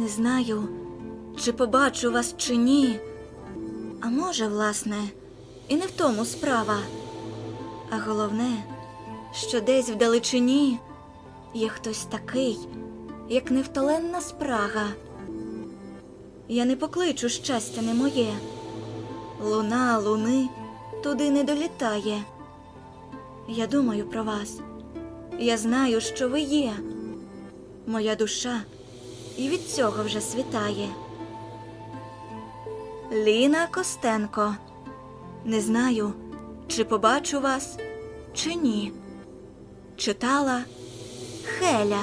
Не знаю, чи побачу вас, чи ні. А може, власне, і не в тому справа. А головне, що десь вдалечині є хтось такий, як невтоленна спрага. Я не покличу щастя не моє. Луна луни туди не долітає. Я думаю про вас. Я знаю, що ви є. Моя душа і від цього вже світає. Ліна Костенко. Не знаю, чи побачу вас, чи ні. Читала Хеля.